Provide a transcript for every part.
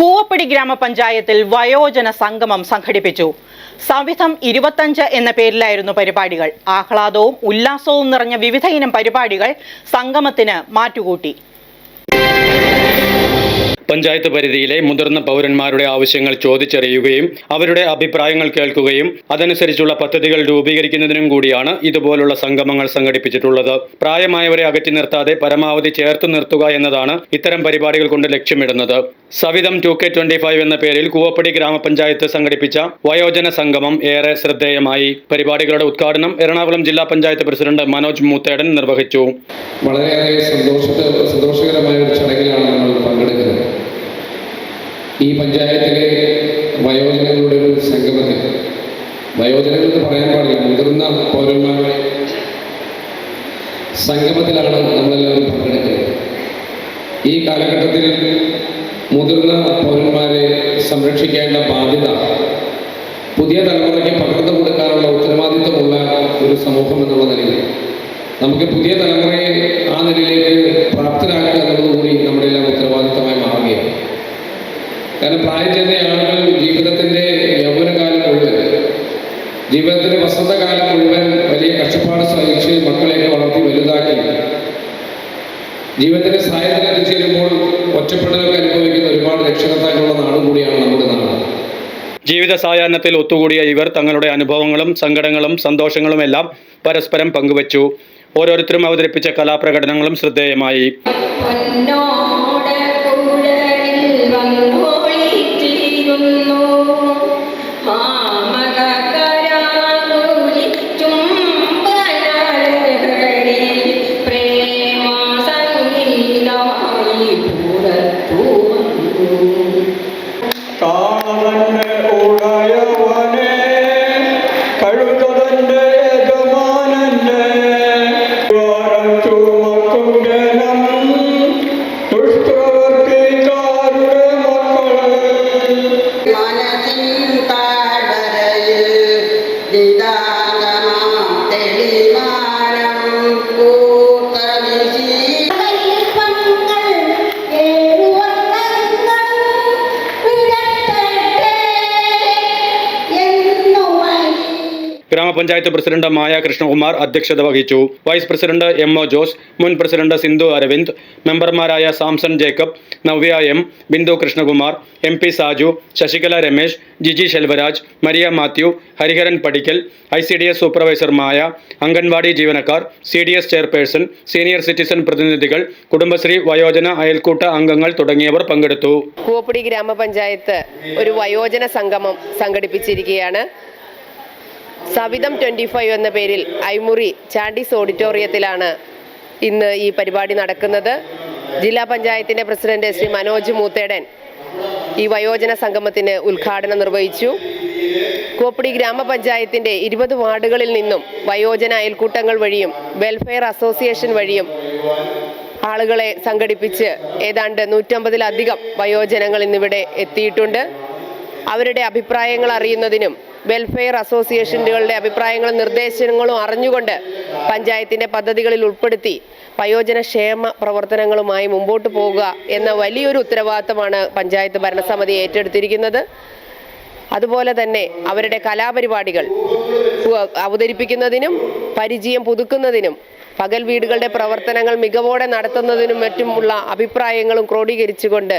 കൂവപ്പടി ഗ്രാമപഞ്ചായത്തിൽ വയോജന സംഗമം സംഘടിപ്പിച്ചു. സവിധം ഇരുപത്തഞ്ച് എന്ന പേരിലായിരുന്നു പരിപാടികൾ. ആഹ്ലാദവും ഉല്ലാസവും നിറഞ്ഞ വിവിധ ഇനം പരിപാടികൾ സംഗമത്തിന് മാറ്റുകൂട്ടി. പഞ്ചായത്ത് പരിധിയിലെ മുതിർന്ന പൗരന്മാരുടെ ആവശ്യങ്ങൾ ചോദിച്ചറിയുകയും അവരുടെ അഭിപ്രായങ്ങൾ കേൾക്കുകയും അതനുസരിച്ചുള്ള പദ്ധതികൾ രൂപീകരിക്കുന്നതിനും കൂടിയാണ് ഇതുപോലുള്ള സംഗമങ്ങൾ സംഘടിപ്പിച്ചിട്ടുള്ളത്. പ്രായമായവരെ അകറ്റി നിർത്താതെ പരമാവധി ചേർത്ത് നിർത്തുക എന്നതാണ് ഇത്തരം പരിപാടികൾ കൊണ്ട് ലക്ഷ്യമിടുന്നത്. Savidham two K twenty five എന്ന പേരിൽ കൂവപ്പടി ഗ്രാമപഞ്ചായത്ത് സംഘടിപ്പിച്ച വയോജന സംഗമം ഏറെ ശ്രദ്ധേയമായി. പരിപാടികളുടെ ഉദ്ഘാടനം എറണാകുളം ജില്ലാ പഞ്ചായത്ത് പ്രസിഡന്റ് മനോജ് മൂത്തേടൻ നിർവഹിച്ചു. വളരെയേറെ സന്തോഷകരമായ ഒരു ചടങ്ങിലാണ് നമ്മൾ പങ്കെടുക്കുന്നത്. ഈ പഞ്ചായത്തിലെ വയോജനങ്ങളുടെ ഒരു സംഗമത്തിൽ വയോജനങ്ങൾ എന്ന് പറയാൻ പാടില്ല മുതിർന്ന പൗരന്മാരുടെ സംഗമത്തിലാണ് നമ്മളെല്ലാവരും പങ്കെടുക്കുന്നത്. ഈ കാലഘട്ടത്തിൽ മുതിർന്ന പൗരന്മാരെ സംരക്ഷിക്കേണ്ട ബാധ്യത പുതിയ തലമുറയ്ക്ക് പകർന്നു കൊടുക്കാനുള്ള ഉത്തരവാദിത്വമുള്ള ഒരു സമൂഹം എന്നുള്ള നിലയിൽ. നമുക്ക് പുതിയ തലമുറയെ ആ നിലയിലേക്ക് പ്രാപ്തരാക്കുക എന്നുള്ളതുകൂടി നമ്മുടെ എല്ലാം ഉത്തരവാദിത്തമായി മാറുകയാണ്. കാരണം പ്രായം ചെന്ന ആളുകൾ ജീവിതത്തിന്റെ യൗവനകാലം മുഴുവൻ ജീവിതത്തിന്റെ വസന്തകാലം മുഴുവൻ വലിയ കഷ്ടപ്പാട് സഹിച്ച് മക്കളെയൊക്കെ വളർത്തി വലുതാക്കി ജീവിതത്തിന്റെ സായത്തിൽ എത്തിച്ചേരുമ്പോൾ ഒറ്റപ്പെടലൊക്കെ ജീവിത സായാഹ്നത്തിൽ ഒത്തുകൂടിയ ഇവർ തങ്ങളുടെ അനുഭവങ്ങളും സങ്കടങ്ങളും സന്തോഷങ്ങളും എല്ലാം പരസ്പരം പങ്കുവച്ചു. ഓരോരുത്തരും അവതരിപ്പിച്ച കലാപ്രകടനങ്ങളും ശ്രദ്ധേയമായി. ഗ്രാമപഞ്ചായത്ത് പ്രസിഡന്റ് മായ കൃഷ്ണകുമാർ അധ്യക്ഷത വഹിച്ചു. Vice president M O Jose മുൻ പ്രസിഡന്റ് സിന്ധു അരവിന്ദ് മെമ്പർമാരായ Samson Jacob Navya M Bindu Krishnakumar M P Saju Sasikala Ramesh Giji Selvaraj Maria Mathew Hariharan Padikkal I C D S supervisor Maya anganwadi ജീവനക്കാർ C D S chairperson senior citizen പ്രതിനിധികൾ കുടുംബശ്രീ വയോജന അയൽക്കൂട്ട അംഗങ്ങൾ തുടങ്ങിയവർ പങ്കെടുത്തു. കൂവപ്പടി ഗ്രാമപഞ്ചായത്ത് ഒരു വയോജന സംഗമം സംഘടിപ്പിച്ചിരിക്കുകയാണ്. സവിധം ട്വന്റി ഫൈവ് എന്ന പേരിൽ ഐമുറി ചാണ്ടീസ് ഓഡിറ്റോറിയത്തിലാണ് ഇന്ന് ഈ പരിപാടി നടക്കുന്നത്. ജില്ലാ പഞ്ചായത്തിന്റെ പ്രസിഡന്റ് ശ്രീ മനോജ് മൂത്തേടൻ ഈ വയോജന സംഗമത്തിന് ഉദ്ഘാടനം നിർവഹിച്ചു. കോപ്പടി ഗ്രാമപഞ്ചായത്തിന്റെ ഇരുപത് വാർഡുകളിൽ നിന്നും വയോജന അയൽക്കൂട്ടങ്ങൾ വഴിയും വെൽഫെയർ അസോസിയേഷൻ വഴിയും ആളുകളെ സംഘടിപ്പിച്ച് ഏതാണ്ട് നൂറ്റമ്പതിലധികം വയോജനങ്ങൾ ഇന്നിവിടെ എത്തിയിട്ടുണ്ട്. അവരുടെ അഭിപ്രായങ്ങൾ അറിയുന്നതിനും വെൽഫെയർ അസോസിയേഷനുകളുടെ അഭിപ്രായങ്ങളും നിർദ്ദേശങ്ങളും അറിഞ്ഞുകൊണ്ട് പഞ്ചായത്തിന്റെ പദ്ധതികളിൽ ഉൾപ്പെടുത്തി വയോജന ക്ഷേമ പ്രവർത്തനങ്ങളുമായി മുമ്പോട്ട് പോകുക എന്ന വലിയൊരു ഉത്തരവാദിത്തമാണ് പഞ്ചായത്ത് ഭരണസമിതി ഏറ്റെടുത്തിരിക്കുന്നത്. അതുപോലെ തന്നെ അവരുടെ കലാപരിപാടികൾ അവതരിപ്പിക്കുന്നതിനും പരിചയം പുതുക്കുന്നതിനും പകൽ വീടുകളുടെ പ്രവർത്തനങ്ങൾ മികവോടെ നടത്തുന്നതിനും മറ്റുമുള്ള അഭിപ്രായങ്ങളും ക്രോഡീകരിച്ചുകൊണ്ട്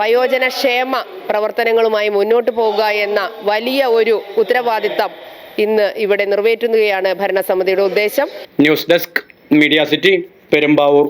വയോജന ക്ഷേമ പ്രവർത്തനങ്ങളുമായി മുന്നോട്ട് പോകുക എന്ന വലിയ ഒരു ഉത്തരവാദിത്തം ഇന്ന് ഇവിടെ നിറവേറ്റുകയാണ് ഭരണസമിതിയുടെ ഉദ്ദേശം. News desk media city Perumbavoor.